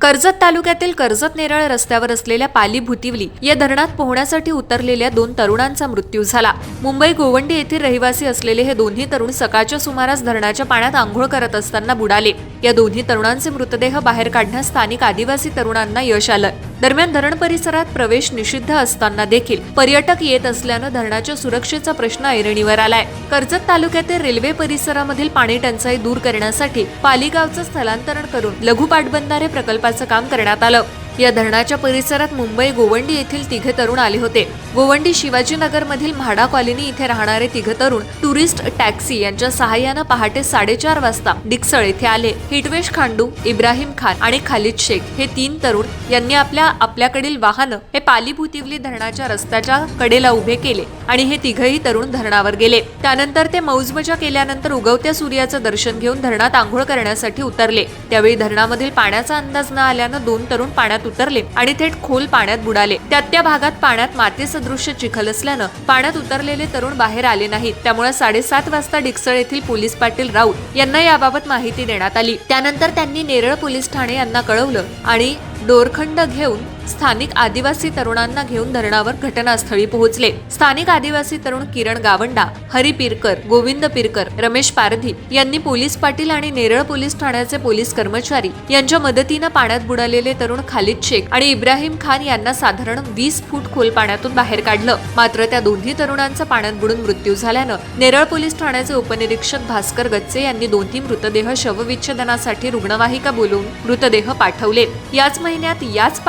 कर्जत तालुक्यातील कर्जत नेरळ रस्त्यावर असलेल्या पाली भुतिवली या धरणात पोहण्यासाठी उतरलेल्या दोन तरुणांचा मृत्यू झाला. मुंबई गोवंडी येथील रहिवासी असलेले हे दोन्ही तरुण सकाळच्या सुमारास धरणाच्या पाण्यात आंघोळ करत असताना बुडाले. या दोन्ही तरुणांचे मृतदेह बाहेर काढण्यास स्थानिक आदिवासी तरुणांना यश आलं. दरम्यान धरण परिसरात प्रवेश निषिद्ध असताना देखील पर्यटक येत असल्यानं धरणाच्या सुरक्षेचा प्रश्न ऐरणीवर आलाय. कर्जत तालुक्यातील रेल्वे परिसरामधील पाणी टंचाई दूर करण्यासाठी पालिगावचं स्थलांतरण करून लघु पाटबंधारे प्रकल्पाचं काम करण्यात आलं. या धरणाच्या परिसरात मुंबई गोवंडी येथील तिघे तरुण आले होते. गोवंडी शिवाजीनगर मधील म्हाडा कॉलनी इथे राहणारे तिघे तरुण टुरिस्ट टॅक्सी यांच्या सहाय्यानं पहाटे साडेचार वाजता डिक्सळ येथे आले. हिटवेश खांडू इब्राहिम खान आणि खालिद शेख हे तीन तरुण यांनी आपल्या आपल्याकडील वाहनं हे पाली भुतिवली धरणाच्या रस्त्याच्या कडेला उभे केले आणि हे तिघही तरुण धरणावर गेले. त्यानंतर ते मौजमजा केल्यानंतर उगवत्या सूर्याचं दर्शन घेऊन धरणात आंघोळ करण्यासाठी उतरले. त्यावेळी धरणामधील पाण्याचा अंदाज न आल्यानं दोन तरुण पाण्यात उतरले आणि थेट खोल पाण्यात बुडाले. त्यात त्या भागात पाण्यात मातेसदृश्य चिखल असल्यानं पाण्यात उतरलेले तरुण बाहेर आले नाहीत. त्यामुळे साडेसात वाजता डिक्सळ येथील पोलीस पाटील राऊत यांना याबाबत माहिती देण्यात आली. त्यानंतर त्यांनी नेरळ पोलीस ठाणे यांना कळवलं आणि दोरखंड घेऊन स्थानिक आदिवासी तरुणांना घेऊन धरणावर घटनास्थळी पोहोचले. स्थानिक आदिवासी तरुण किरण गावंडा हरी पिरकर गोविंद पिरकर रमेश पारधी यांनी पोलीस पाटील आणि नेरळ पोलीस ठाण्याचे पोलीस कर्मचारी यांच्या मदतीनं पाण्यात बुडालेले तरुण खालिद शेख आणि इब्राहिम खान यांना साधारण वीस फूट खोल पाण्यातून बाहेर काढलं. मात्र त्या दोन्ही तरुणांचा पाण्यात बुडून मृत्यू झाल्यानं नेरळ पोलीस ठाण्याचे उपनिरीक्षक भास्कर गच्चे यांनी दोन्ही मृतदेह शवविच्छेदनासाठी रुग्णवाहिका बोलवून मृतदेह पाठवले. याच महिन्यात याच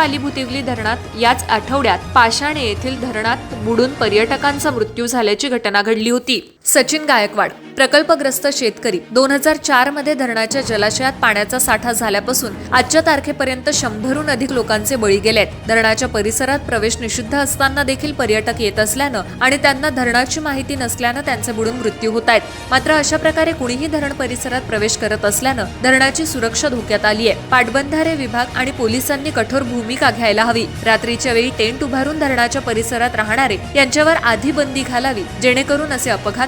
पालीभुतिवली धरणात याच आठवड्यात पाषाणे येथील धरणात बुडून पर्यटकांचा मृत्यू झाल्याची घटना घडली होती. सचिन गायकवाड प्रकल्पग्रस्त शेतकरी दोन हजार चारमध्ये धरणाच्या जलाशयात पाण्याचा साठा झाल्यापासून आजच्या तारखेपर्यंत शंभरहून अधिक लोकांचे बळी गेलेत. धरणाच्या परिसरात प्रवेश निषिद्ध असताना देखील पर्यटक येत असल्यानं आणि त्यांना धरणाची माहिती नसल्यानं त्यांचे बुडून मृत्यू होत आहेत. मात्र अशा प्रकारे कुणीही धरण परिसरात प्रवेश करत असल्यानं धरणाची सुरक्षा धोक्यात आली आहे. पाटबंधारे विभाग आणि पोलिसांनी कठोर भूमिका घ्यायला हवी. रात्रीच्या वेळी टेंट उभारून धरणाच्या परिसरात राहणारे यांच्यावर आधी बंदी घालावी जेणेकरून असे अपघात